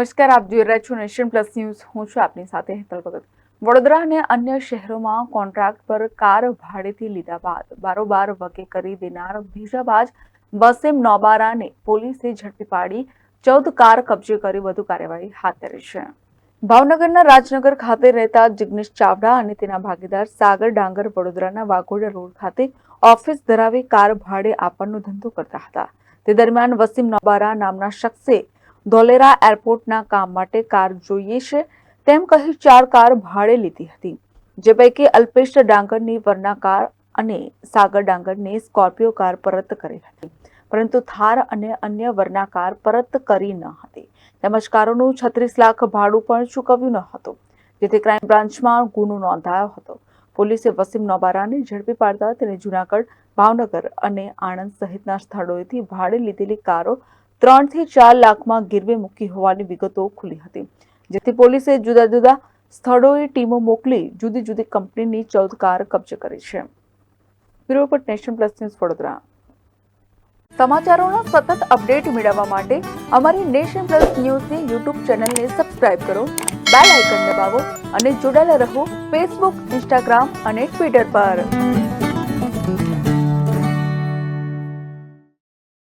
નમસ્કાર, આપ જોઈ રહ્યા છો નેશન પ્લસ ન્યૂઝ. હું છું આપની સાથે હેતલ ભગત. વડોદરા અને અન્ય શહેરોમાં કોન્ટ્રાક્ટ પર કાર ભાડેથી લીધા બાદ બારોબાર વગે કરી દેનાર ભીજાબાજ બસેમ નોબારાને પોલીસે ઝડપી પાડી ચૌદ કાર કબજે કરી વધુ કાર્યવાહી હાથ ધરી છે. ભાવનગરના રાજનગર ખાતે રહેતા જિગ્નેશ ચાવડા અને તેના ભાગીદાર સાગર ડાંગર વડોદરાના વાઘોડા રોડ ખાતે ઓફિસ ધરાવી કાર ભાડે આપવાનો ધંધો કરતા હતા. તે દરમિયાન વસીમ નોબારા નામના શખ્સે ધોલેરા એરપોર્ટના કામ માટે કાર જોઈએ છે. તેમ કહી ચાર કાર ભાડે લીધી હતી. જે પૈકી અલ્પેશ ડાંગરની વરના કાર અને સાગર ડાંગરની સ્કોર્પિયો કાર પરત કરી હતી. પરંતુ થાર અને અન્ય વરના કાર પરત કરી ન હતી. તેમજ કારોનું છત્રીસ લાખ ભાડું પણ ચૂકવ્યું ન હતું. જેથી ક્રાઇમ બ્રાન્ચમાં ગુનો નોંધાયો હતો. પોલીસે વસીમ નોબારાને ઝડપી પાડતા તેને જુનાગઢ, ભાવનગર અને આણંદ સહિતના સ્થળોએથી ભાડે લીધેલી કારો ત્રણથી ચાર લાખમાં ગીરવે મૂકી હોવાની વિગતો ખુલી હતી. જેથી પોલીસે જુદા જુદા સ્થળોએ ટીમો મોકલી જુદી જુદી કંપનીની ચૌદ કાર કબજે કરી છે. Bureau report nation plus news Vadodara. સમાચારોના સતત અપડેટ મેળવવા માટે અમારી નેશન પ્લસ ન્યૂઝની યુટ્યુબ ચેનલને સબસ્ક્રાઇબ કરો, બેલ આઇકન દબાવો અને જોડાયેલા રહો ફેસબુક, ઇન્સ્ટાગ્રામ અને ટ્વિટર પર.